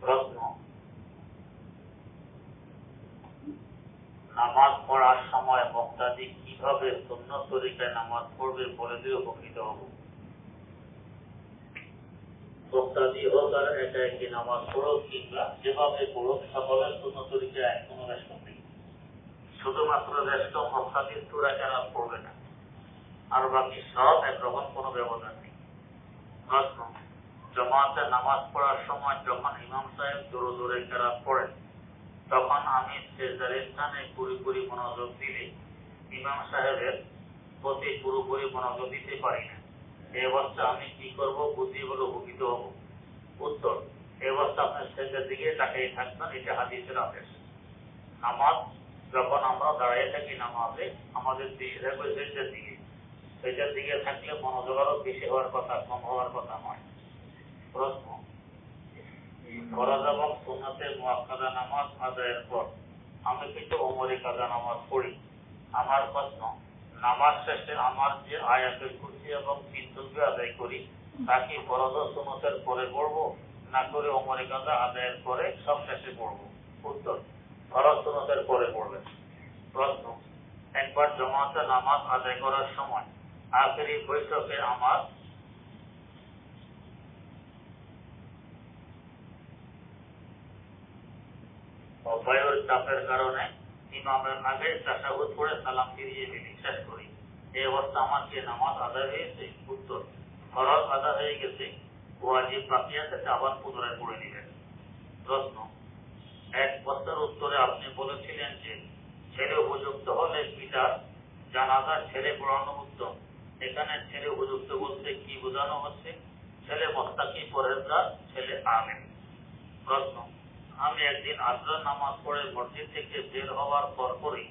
প্রশ্ন। নামাজ পড়ার সময় বক্তাদি কীভাবে শূন্য তরিকায় নামাজ পড়বে বলে দিয়ে উপকৃত হব? বক্তাদি হোক আর একা একই নামাজ পড়ুক কিংবা যেভাবে পড়ুক, সকলের শূন্য তরিকায় কোনো রেশম নেই। শুধুমাত্র রেশম বক্তাদির তুরা কেনা পড়বে না। আর বাকি সব একরকম কোনো ব্যবধান নেই। প্রশ্ন। জমাতে নামাজ পড়ার সময় যখন ইমাম সাহেব জোরে জোরে কেরাত পড়েন তখন আমি সেজার স্থানে পুরোপুরি মনোযোগ দিলে ইমাম সাহেবের প্রতি পুরোপুরি মনোযোগ দিতে পারি না। এই অবস্থা আমি কি করব বুদ্ধি বলে উপকৃত হব। উত্তর এই অবস্থা আপনি সেজার দিকে তাকিয়ে থাকবেন, এটা হাদিসের আদেশ। নামাজ, যখন আমরা দাঁড়িয়ে থাকি নামাজে, আমাদের দৃষ্টি থাকবে সেজার দিকে। সেটার দিকে থাকলে মনোযোগ আরও বেশি হওয়ার কথা, কম হওয়ার কথা নয়। প্রশ্ন। এবং নামাজ আদায়ের পর আমি কিন্তু কাদা নামাজ পড়ি। আমার প্রশ্ন, নামাজ শেষে আমার যে আয়াতের এবং বিদ্যুৎ আদায় করি, তা কি সুন্নতের পরে পড়ব, না করে কাদা আদায়ের পরে সব শেষে পড়ব? উত্তর, ফরজ সুন্নতের পরে পড়বেন। প্রশ্ন, একবার জমাতে নামাজ আদায় করার সময় আখেরি বৈঠকে আমার অভয়ের চাপের কারণে। ইমামের আগে চাষাহুদ করে সালাম ফিরিয়ে দিলি শেষ করি। এই অবস্থা আমার যে নামাজ আদায় হয়েছে উত্তর ফরজ আদা হয়ে গেছে। ওয়াজিব বাকি আছে আবার পুনরায় পড়ে নিলেন। প্রশ্ন, এক বছর উত্তরে আপনি বলেছিলেন যে, ছেলে উপযুক্ত হলে পিতার জানাজা ছেলে পড়ানো উত্তম। এখানে ছেলে উপযুক্ত বলতে কি বোঝানো হচ্ছে? ছেলে মস্তাকি পরেজগার ছেলে আমেন প্রশ্ন আমি একদিন আজরার নামাজ পড়ে মসজিদ থেকে বের হওয়ার পর পরই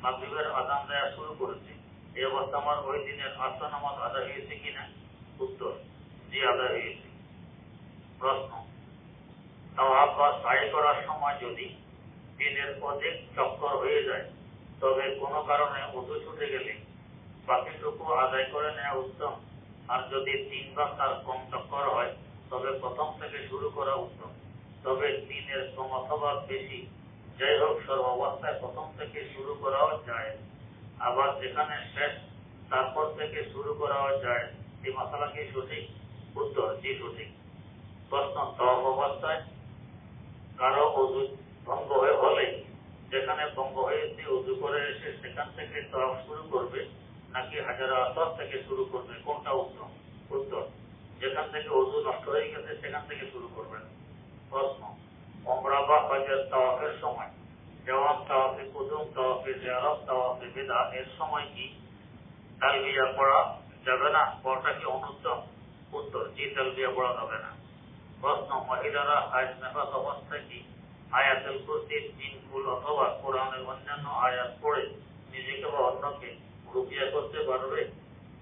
মাগরিবের আজান দেওয়া শুরু করেছি। এই অবস্থা আমার ওই দিনের আসর নামাজ আদায় হয়েছে কিনা? উত্তর, জি, আদায় হয়েছে। প্রশ্ন তাওয়াব বা সাই করার সময় যদি দিনের অধিক চক্কর হয়ে যায়, তবে কোনো কারণে উঁচু ছুটে গেলে বাকিটুকু আদায় করে নেওয়া উত্তম। আর যদি তিন বা তার কম চক্কর হয়, তবে প্রথম থেকে শুরু করা উত্তম। তবে কম অথবা বেশি। যাই হোক সর্বাবস্থায় প্রথম থেকে শুরু করাও যায়। আবার যেখানে শেষ, তারপর থেকে শুরু করাও যায়। এই মশালা কি সঠিক? উত্তর, জি, সঠিক। প্রশ্ন তব অবস্থায় কারও অজু ভঙ্গ হয়ে হলে, যেখানে ভঙ্গ হয়েছে উজু করে এসে সেখান থেকে তফ শুরু করবে, নাকি হাজারা আসর থেকে শুরু করবে? কোনটা উত্তম? উত্তর, যেখান থেকে অজু নষ্ট হয়ে গেছে, সেখান থেকে শুরু করবেন প্রশ্ন। ওমরা বা হজের তাওয়াফের সময় যেমন তাওয়াফে কুদুম, তাওয়াফে জিয়ারত, তাওয়াফে বেদা এর সময় কি? তালবিয়া পড়া যাবে না? পড়াটা কি অনুত্তম? উত্তর, জি, তালবিয়া পড়া যাবে না। প্রশ্ন, মহিলারা হাজ নেফাস অবস্থায় কি? আয়াতুল কুরসির তিন ফুল অথবা কোরআনের অন্যান্য আয়াত পড়ে নিজেকে বা অন্যকে রুকিয়া করতে পারবে?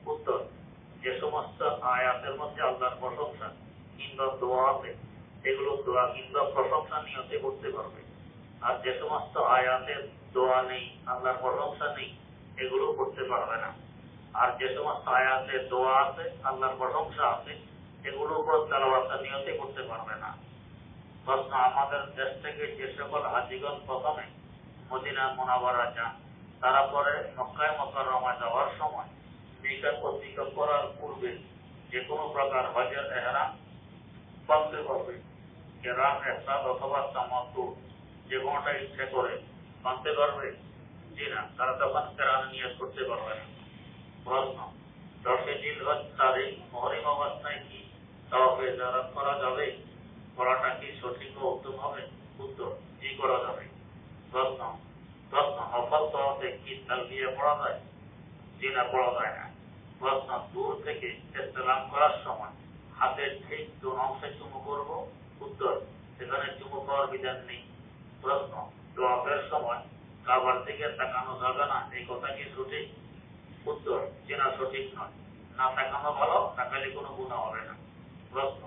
উত্তর, যে সমস্ত আয়াতের মধ্যে আল্লাহর প্রশংসা কিংবা দোয়া আছে এগুলো দোয়া কিংবা প্রশংসা নিয়তে করতে পারবে। আর যে সমস্ত আয়াতের দোয়া নেই, আল্লাহর প্রশংসা নেই, এগুলো করতে পারবে না। আর যে সমস্ত আয়াতের দোয়া আছে, আল্লাহর প্রশংসা আছে এগুলো তালাবাসা নিয়তে করতে পারবে না। প্রশ্ন, আমাদের দেশ থেকে যে সকল হাজিগণ প্রথমে মদিনা মোনাবারা যান, তারা পরে মক্কায় মকরমা যাওয়ার সময় মিকাত অতিক্রম করার পূর্বে যে কোনো প্রকার হজের এহরাম বাঁধতে পারবে কেরাম এহসাদ অথবা তামাত্তু যে কোনোটা ইচ্ছে করে বাঁধতে পারবে? জি না, তারা তখন কেরাম নিয়ে করতে পারবে না। প্রশ্ন দশে জিল হজ তারিখ মহরিম অবস্থায় কি? তবে যারা করা যাবে? করাটা কি সঠিক ও উত্তম হবে? উত্তর, জি করা যাবে। প্রশ্ন প্রশ্ন নফল তহতে কি তালবিয়া পড়া যায়? জি না, পড়া যায় না। প্রশ্ন, দূর থেকে ইসলাম করার সময় হাতের ঠিক কোন অংশে চুমু করব? উত্তর। সেখানে চুমু পাওয়ার বিধান নেই। প্রশ্ন দোয়াফের সময় কাবার দিকে তাকানো যাবে না? এই কথা কি সঠিক? উত্তর, চেনা সঠিক নয়। না তাকানো ভালো, তাকালে কোনো গুণা হবে না। প্রশ্ন,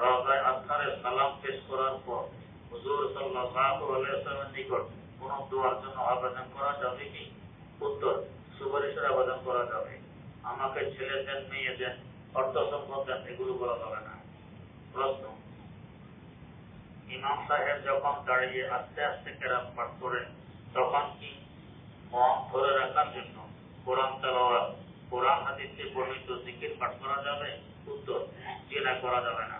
রওজায় আজকারের সালাম পেশ করার পর হুজুর সাল্লাল্লাহু আলাইহি ওয়াসাল্লামের নিকট কোন দোয়ার জন্য আবেদন করা যাবে কি? উত্তর, সুপারিশের আবেদন করা যাবে। আমাকে ছেলে দেন, মেয়ে দেন, অর্থ সম্পদ দেন, এগুলো বলা যাবে না। প্রশ্ন ইমাম সাহেব যখন দাঁড়িয়ে আস্তে আস্তে কেরাত পাঠ করেন, তখন কি মন ধরে রাখার জন্য কোরআন তেলাওয়াত, কোরআন হাদিসে বর্ণিত জিকির পাঠ করা যাবে? উত্তর জি না করা যাবে না।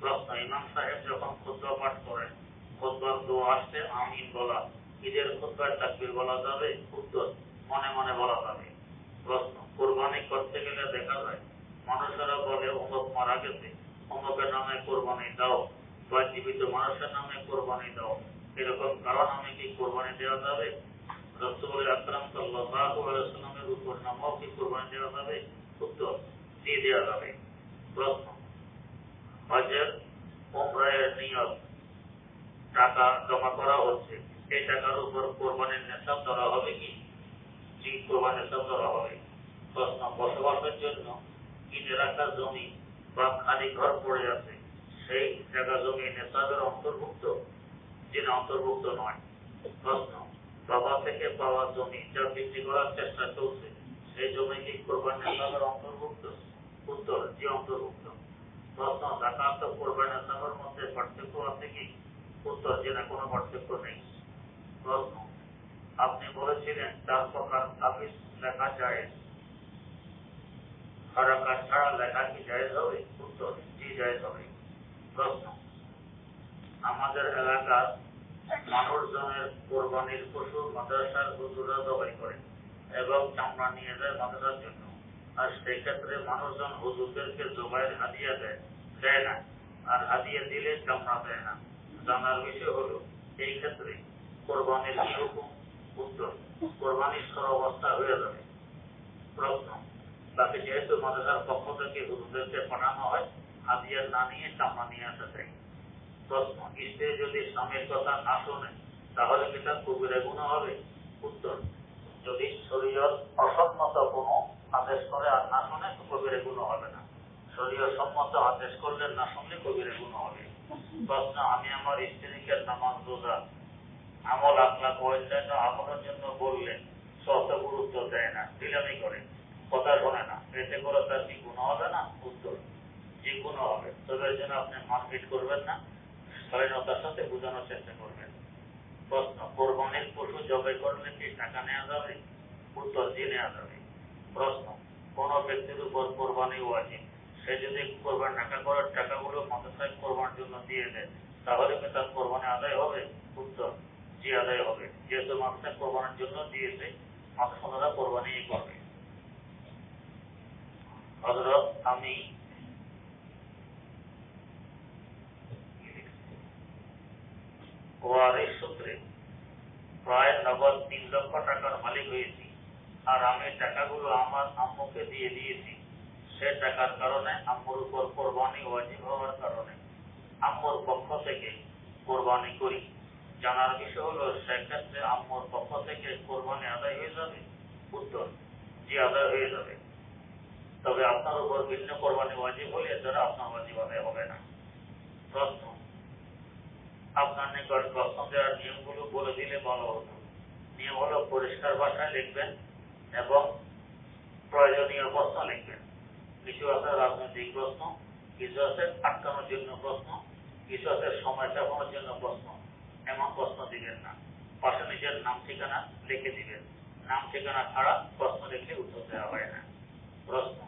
প্রশ্ন, ইমাম সাহেব যখন খুতবা পাঠ করেন, খুতবার দোয়া আসতে আমিন বলা, ঈদের খুতবার তাকবির বলা যাবে? উত্তর, মনে মনে বলা যাবে। প্রশ্ন, কোরবানি করতে গেলে দেখা যায়, মানুষেরা বলে অমুক মারা গেছে অমুকের নামে কোরবানি দাও। বা জীবিত মানুষের নামে কোরবানি দাও। এরকম কারও নামে কি কোরবানি দেওয়া যাবে? রসুল আকরাম সাল্লাল্লাহু আলাইহি সাল্লামের উপর নামও কি কোরবানি দেওয়া যাবে? উত্তর দিয়ে দেওয়া যাবে। প্রশ্ন, হজের উমরায়ের নিয়ত টাকা জমা করা হচ্ছে, এই টাকার উপর কোরবানির নেশাব ধরা হবে কি? জি, কোরবানির নেশাব ধরা হবে। প্রশ্ন, বসবাসের জন্য কিনে রাখা জমি বা খালি ঘর পড়ে আছে সেই জায়গা জমি নেশাবের অন্তর্ভুক্ত, যিনি অন্তর্ভুক্ত নয়, প্রশ্ন, বাবা থেকে পাওয়া জমি যা বিক্রি করার চেষ্টা চলছে, সেই জমি কি কোরবান নেশাবের অন্তর্ভুক্ত? উত্তর, জি, অন্তর্ভুক্ত। প্রশ্ন জাকাত কোরবান নেশাবের মধ্যে পার্থক্য আছে কি? উত্তর যে না কোনো পার্থক্য নেই। প্রশ্ন, আপনি বলেছিলেন চার প্রকার তাবিজ লেখা যায়। হারাকাত ছাড়া লেখা কি জায়েজ হবে? উত্তর, জি, জায়েজ হবে। আমাদের এলাকার মানুষজনের কোরবানির পশু মাদ্রাসার হুজুরা জবাই করে এবং চামড়া নিয়ে যায় মাদ্রাসার জন্য। আর সেই ক্ষেত্রে মানুষজন হুজুরদেরকে জবাইয়ের হাদিয়া দেয় দেয় না। আর হাদিয়া দিলে চামড়া দেয় না। জানার বিষয় হলো, এই ক্ষেত্রে কোরবানির কি উত্তর। কোরবানির সর অবস্থা হয়ে যাবে। প্রশ্ন তাকে যেহেতু মাদ্রাসার পক্ষ থেকে হুজুরদেরকে পাঠানো হয় হাদিয়া না নিয়ে চামড়া নিয়ে আসা চাই। প্রশ্ন স্ত্রী যদি স্বামীর কথা না শোনে, তাহলে কি তার কবিরা গুণ হবে? উত্তর, যদি শরীয়ত অসম্মত কোনো আদেশ করে আর না শোনে, তো কবিরা গুণ হবে না। শরীয় সম্মত আদেশ করলে না শুনলে কবিরা গুণ হবে। প্রশ্ন, আমি আমার স্ত্রীকে নামাজ রোজা, আমল আকলাক অন্যান্য আমলের জন্য বললে সত গুরুত্ব দেয় না বিলামি করে, কথা শোনে না, এতে করে তার কি গুণ হবে না? উত্তর যে গুণ হবে। তবে জন্য আপনি মারপিট করবেন না। স্বাধীনতার সাথে বোঝানোর চেষ্টা করবেন। প্রশ্ন, কোরবানির পশু জবাই করলে কি টাকা নেওয়া যাবে? উত্তর দিয়ে নেওয়া যাবে। প্রশ্ন, কোন ব্যক্তির উপর কোরবানি ওয়াজিব সে যদি কোরবান টাকা করার টাকাগুলো মাদ্রাসায় কোরবানির জন্য দিয়ে দেয়, তাহলে কি তার কোরবানি আদায় হবে? উত্তর, জি, আদায় হবে। যেহেতু মাদ্রাসায় কোরবানির জন্য দিয়েছে মাদ্রাসারা কোরবানি করবে। হজরত আমি ওয়ারিশ সূত্রে প্রায় নগদ তিন লক্ষ টাকার মালিক হয়েছি, আর আমি টাকাগুলো আমার আম্মুকে দিয়ে দিয়েছি। সে টাকার কারণে আম্মুর উপর কোরবানি ওয়াজিব হওয়ার কারণে আম্মুর পক্ষ থেকে কোরবানি করি। জানার বিষয় হলো, সেক্ষেত্রে আম্মুর পক্ষ থেকে কোরবানি আদায় হয়ে যাবে, উত্তর, জি, আদায় হয়ে যাবে। তবে আপনার উপর ভিন্ন কোরবানি ওয়াজিব হলে এছাড়া আপনার ওয়াজিব আদায় হবে না প্রশ্ন নিকট প্রশ্ন দেওয়ার নিয়মগুলো বলে দিলে ভালো হতো। নিয়ম হলো পরিষ্কার ভাষায় লিখবেন এবং প্রয়োজনীয় প্রশ্ন লিখবেন। কিছু আছে রাজনৈতিক প্রশ্ন, কিছু আছে আটকানোর জন্য প্রশ্ন, কিছু আছে সময় চাপানোর জন্য প্রশ্ন। এমন প্রশ্ন দিবেন না। পাশে নিজের নাম, ঠিকানা লিখে দিবেন। নাম, ঠিকানা ছাড়া প্রশ্ন লিখে উত্তর দেওয়া হয় না। প্রশ্ন,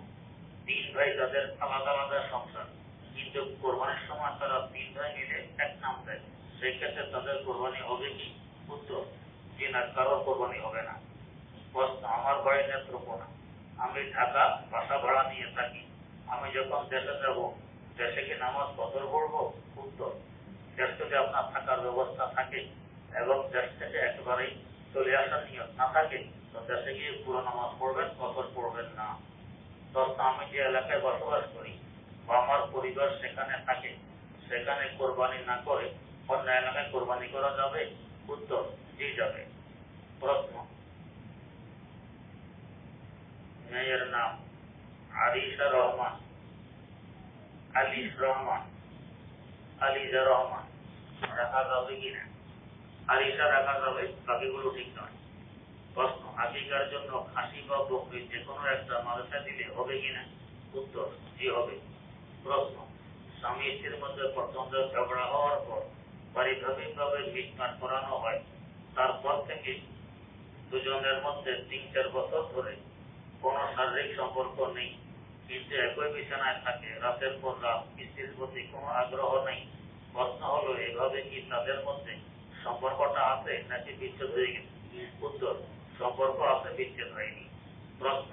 তিন ভাই তাদের আলাদা আলাদা সংসার। কিন্তু কোরবানির সময় তারা তিন ভাই মিলে এক নাম সেই ক্ষেত্রে তাদের কোরবানি হবে কি? উত্তর যে না, কারোর কোরবানি হবে না। প্রশ্ন আমার বাড়ি নেত্রকোনা আমি ঢাকা বাসা ভাড়া নিয়ে থাকি। আমি যখন দেশে যাব, দেশে কি নামাজ কদর পড়ব? উত্তর দেশ যদি আপনার থাকার ব্যবস্থা থাকে এবং দেশ থেকে একেবারেই চলে আসার নিয়ত না থাকে, তো দেশে গিয়ে পুরো নামাজ পড়বেন, কদর পড়বেন না। প্রশ্ন আমি যে এলাকায় বসবাস করি, বা আমার পরিবার সেখানে থাকে, সেখানে কোরবানি না করে অন্য এলাকায় কোরবানি করা যাবে? উত্তর, জি যাবে। প্রশ্ন। মেয়ের নাম আলিশা রহমান। আলিশ রহমান। আলিজা রহমান। রাখা যাবে কিনা আলিশা রাখা যাবে, বাকিগুলো ঠিক নয়। প্রশ্ন আকিকার জন্য খাসি বা বকরি যে কোনো একটা মাদ্রাসা দিলে হবে কিনা উত্তর, জি হবে। প্রশ্ন, স্বামী স্ত্রীর মধ্যে প্রচণ্ড ঝগড়া হওয়ার পর স্বাভাবিকভাবে মিটমাট করানো হয়। তারপর থেকে দুজনের মধ্যে তিন চার বছর ধরে কোনো শারীরিক সম্পর্ক নেই। কিন্তু একই বিছানায় থাকে। রাতের পর রাত স্ত্রীর প্রতি কোনো আগ্রহ নেই। প্রশ্ন হলো, এভাবে কি তাদের মধ্যে সম্পর্কটা আছে নাকি বিচ্ছেদ হয়ে গেছে? উত্তর, সম্পর্ক আছে, বিচ্ছেদ হয়নি। প্রশ্ন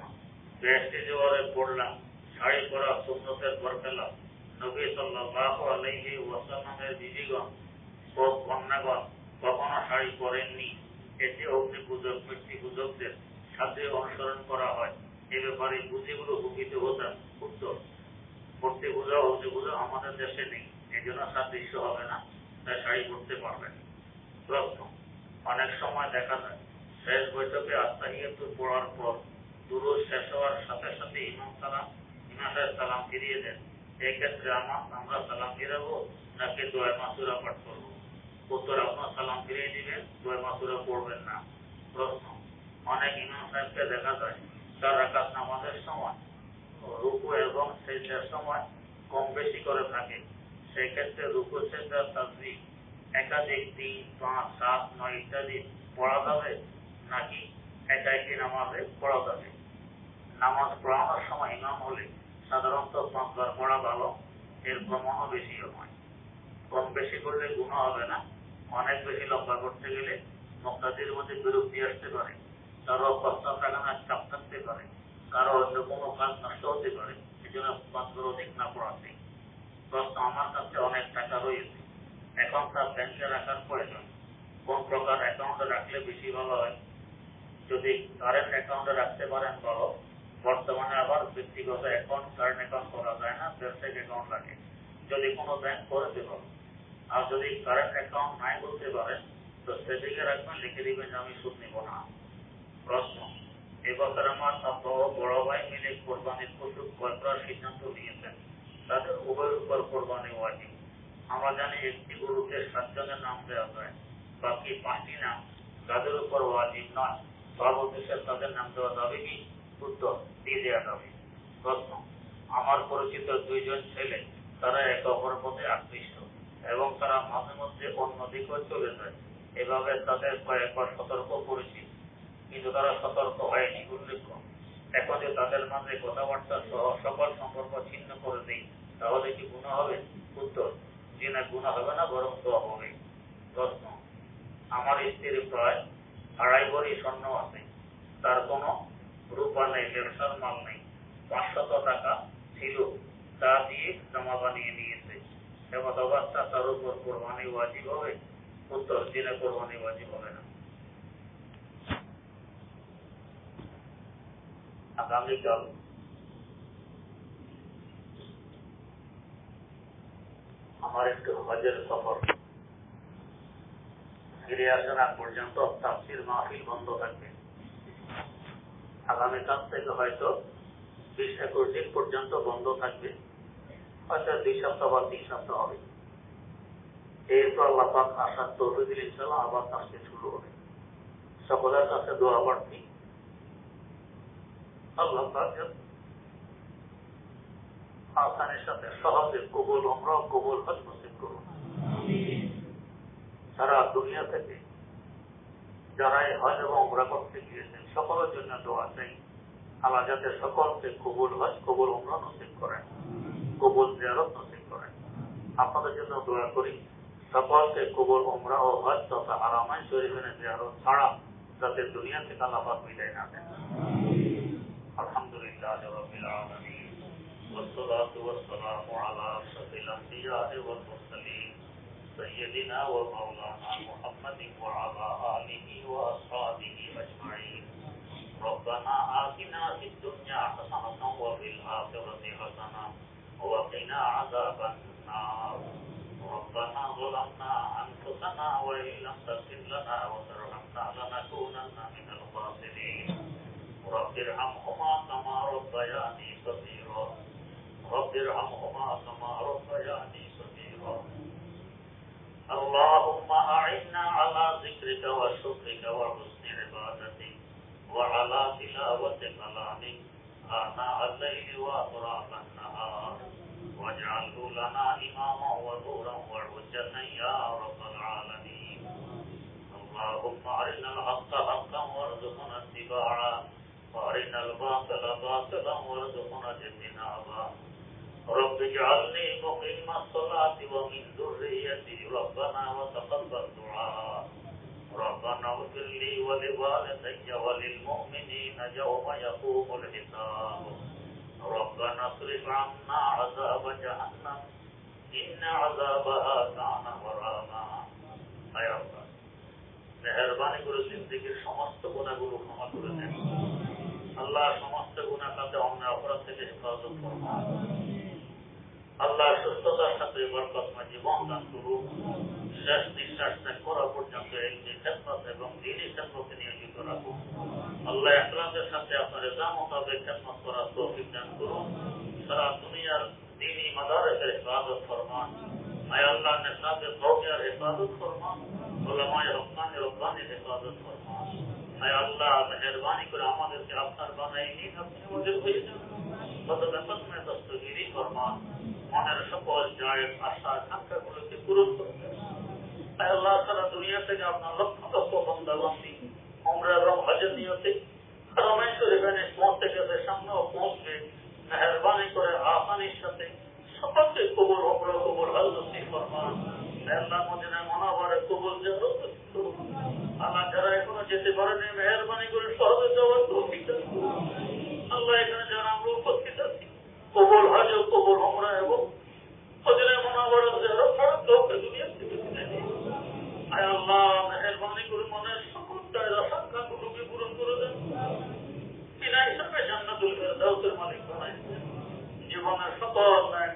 বেহেস্টি জোয়ারে পড়লাম, শাড়ি পরা সুন্নতের পেলাম। নবী সাল্লাল্লাহু আলাইহি ওয়াসাল্লামের বিবিগণ ও কন্যাগণ কখনো শাড়ি পরেননি এতে অগ্নি পূজক মৃত্যু পূজকদের সাথে অনুসরণ করা হয়। এ ব্যাপারে বুঝিগুলো ভূমিত হতাম উত্তর মূর্তি পূজা অগ্নি পূজা আমাদের দেশে নেই। এই জন্য সাদৃশ্য হবে না তাই শাড়ি পরতে পারবেন প্রশ্ন অনেক সময় দেখা যায়, শেষ বৈঠকে আত্মাহিয়াতু পড়ার পর দুরুদ শেষ হওয়ার সাথে সাথে ইমাম সালাম, ইমাম সাহেব সালাম ফিরিয়ে দেন। এক্ষেত্রে আমার আমরা সালাম ফিরাবো নাকি দোয়া মাসুরা পাঠ করব? উত্তর আপনার সালাম ফিরিয়ে দিবেন দোয়া মাসুরা পড়বেন না। প্রশ্ন, অনেক ইমাম সাহেবকে দেখা যায়, চার রাকাত নামাজের সময় রুকু এবং সেজদার সময় কম বেশি করে থাকে। সেই ক্ষেত্রে রুকু সেজদার তাসবি একাধিক তিন পাঁচ, সাত, নয় ইত্যাদি পড়া যাবে, নাকি একা একটি নামাজে পড়া যাবে? নামাজ পড়ানোর সময় ইমাম হলে সাধারণত পাঁচবার পড়া ভালো, এর প্রমাণও বেশি নয় কম বেশি করলে গুণ হবে না। অনেক বেশি লম্বা করতে গেলে মক্তাদির মধ্যে বিরক্তি আসতে পারে। কারও প্রস্তাব চাপ থাকতে পারে। কারও অন্য কোনো কাজ নষ্ট হতে পারে এই জন্য পাঁচবার অধিক না পড়াতে। প্রশ্ন আমার কাছে অনেক টাকা রয়েছে। এখন তার ব্যাংকে রাখার প্রয়োজন। কোন প্রকার অ্যাকাউন্টে রাখলে বেশি ভালো হয়? যদি কারেন্ট অ্যাকাউন্টে রাখতে পারেন, ভালো। বর্তমানে আবার ব্যক্তিগত অ্যাকাউন্ট কারেন্ট অ্যাকাউন্ট করা যায় না, ব্যবসায়িক অ্যাকাউন্ট লাগে। যদি কোনো ব্যাংক করে দেব আর যদি কারেন্ট অ্যাকাউন্ট নাই বলতে পারেন তো সেদিকে রাখবেন, লিখে দিবেন আমি সুদ নিব না। প্রশ্ন এবছর আমার ও বড় ভাই মিলে কোরবানির পশু ক্রয় করার সিদ্ধান্ত নিয়েছেন। তাদের উভয়ের উপর কোরবানি ওয়াজিব আমরা জানি একটি গরুকে সাতজনের নাম দেওয়া যায় বাকি পাঁচটি নাম তাদের উপর ওয়াজিব নয়। সব তাদের নাম দেওয়া যাবে কি? উত্তর দিয়ে দেওয়া যাবে। প্রশ্ন, আমার পরিচিত দুইজন ছেলে, তারা একে অপরের প্রতি আকৃষ্ট। এবং তারা মাঝে মধ্যে অন্যদিকেও চলে যায়। এভাবে তাদের কয়েকবার সতর্ক করেছি, কিন্তু তারা সতর্ক হয়নি উল্লেখ্য। এখন যে তাদের মাঝে কথাবার্তা সহ সকল সম্পর্ক ছিন্ন করে দেই, তাহলে কি গুণা হবে? উত্তর, যে না গুণা হবে না, বরং দোয়া হবে। প্রশ্ন, আমার স্ত্রীর প্রায় আড়াই ভরি স্বর্ণ আছে। তার কোনো রূপা নেই ব্যবসার মাল নেই। পাঁচশত টাকা ছিল, তা দিয়ে জমা বানিয়ে নিয়েছে এমন অবস্থা তার উপর কোরবানি ওয়াজিব হবে, উত্তর দিনে কোরবানি ওয়াজিব হবে না। আগামীকাল আমার একটু হজের সফর। ফিরে আসার আগ পর্যন্ত তাফসির মাহফিল বন্ধ থাকবে। আগামীকাল থেকে হয়তো বিশ একুশ দিন পর্যন্ত বন্ধ থাকবে। হয়তো দুই সপ্তাহ বা তিন সপ্তাহ হবে। এরপর আল্লাহ পাক আসার তৌফিক দিলে ইনশাল্লাহ আবার তাফসির শুরু হবে। সকলের কাছে দোয়া প্রার্থী আল্লাহ পাক আসানের সাথে সহজে কবুল আমরা কবুল, হজ নসিব করুন। সারা দুনিয়া থেকে যারা এই হজ এবং উমরা করতে গিয়েছেন, সকলের জন্য দোয়া চাই। আল্লাহ যাতে সকলকে কবুল, হজ কবুল, উমরা নসিব করেন। কবুল জিয়ারত নসিব করেন আপনাদের জন্য দোয়া করি সকলকে কবুল উমরা ও হজ তথা আরামাই শরীফের জিয়ারত ছাড়া যাতে দুনিয়া থেকে আল্লাহ পাক বিদায় না দেন আলহামদুলিল্লাহ রবিল আলমী والصلاة والسلام على أشرف الأنبياء والمرسلين سيدنا ومولانا محمد وعلى تلاوة القرآن آناء الليل وأطراف النهار واجعله لنا إماما ونورا وحجة يا رب العالمين. اللهم أرنا الحق حقا وارزقنا اتباعه. وأرنا الباطل باطلا وارزقنا اجتنابا رب اجعلني مقيم الصلاة ومن ذريتي. ربنا وتقبل دعاءنا ربنا اغفر لي ولوالدي وللمؤمنين يوم يقوم الحساب ربنا اصرف عنا عذاب جهنم إن عذابها كان غراما হায় আল্লাহ মেহরবানি করে জিন্দিগির সমস্ত গুণাগুলো ক্ষমা করে দেন আল্লাহ সমস্ত গুণা কাছে অন্য অপরাধ থেকে হেফাজত ফরমান আল্লাহ সুস্থতার সাথে বরকতময় জীবন দান করুন শেষ নিঃশ্বাস ত্যাগ করা পর্যন্ত এই যে খেদমত এবং দিনই খেদমতে নিয়োজিত রাখুন আল্লাহ একলামের সাথে আপনার যা মোতাবেক খেদমত করার তৌফিক দান করুন সারা দুনিয়ার দিনই মাদারেসের হেফাজত ফরমান আয় আল্লাহ নেশাদের কৌমিয়ার হেফাজত ফরমান ওলামায় রব্বানি রব্বানির হেফাজত ফরমান আয় আল্লাহ মেহরবানি করে আমাদেরকে আপনার বানাই নিন আপনি আমাদের হয়ে যান কত ব্যাপক মে দস্তগিরি ফরমান মনের সকল জায়ের আশা আকাঙ্ক্ষাগুলোকে পূরণ করতে আল্লাহ তারা দুনিয়া থেকে আপনার লক্ষ লক্ষ বন্ধা বান্ধি আমরা এবং হজের নিয়তে গেছে পৌঁছবে, মেহরবানি করে আসানির সাথে সকলকে কবুল অপর কবুল হজরতি ফরমান আল্লাহ মদিনা মনোবরে কবুল যে আল্লাহ যারা এখনও যেতে পারেনি মেহর Allah uh,